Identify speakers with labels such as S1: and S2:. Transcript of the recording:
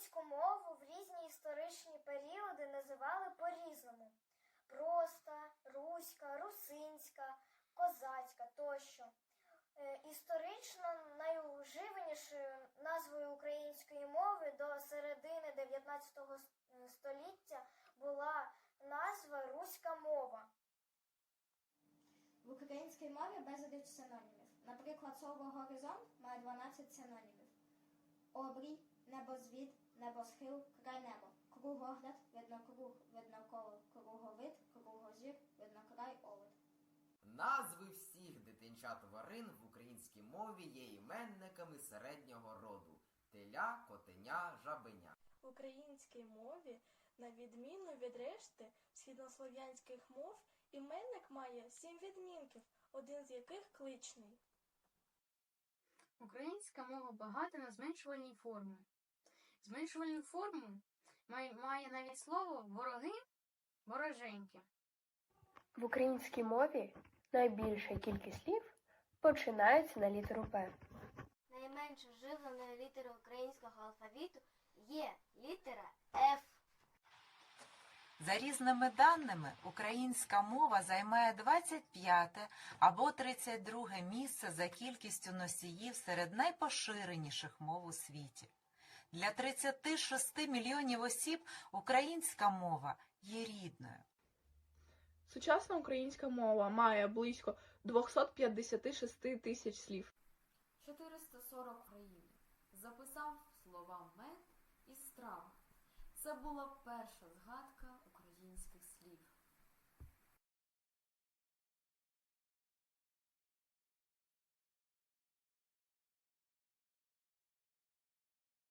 S1: Українську мову в різні історичні періоди називали по-різному: проста, руська, русинська, козацька тощо. Е, Історично найуживанішою назвою української мови до середини 19 е, століття була назва руська мова.
S2: В українській мові безліч синонімів. Наприклад, слово горизонт має 12 синонімів. Обрій, небозвід, небосхил, край небо, кругогляд, виднокруг, видноколо, круговид, кругозір, виднокрай, овид.
S3: Назви всіх дитинчат тварин в українській мові є іменниками середнього роду теля, котеня, жабеня.
S4: В українській мові, на відміну від решти східнослов'янських мов, іменник має сім відмінків, один з яких кличний.
S5: Українська мова багата на зменшувальні форми. Зменшувальну форму має, навіть слово вороги вороженьки.
S6: В українській мові найбільша кількість слів починається на літеру П.
S7: Найменш вживаною літерою українського алфавіту є літера Ф.
S8: За різними даними, українська мова займає 25 або 32 місце за кількістю носіїв серед найпоширеніших мов у світі. Для 36 мільйонів осіб українська мова є рідною.
S9: Сучасна українська мова має близько 256 тисяч слів.
S10: 440 країн. Записав слова мед і страва. Це була перша згадка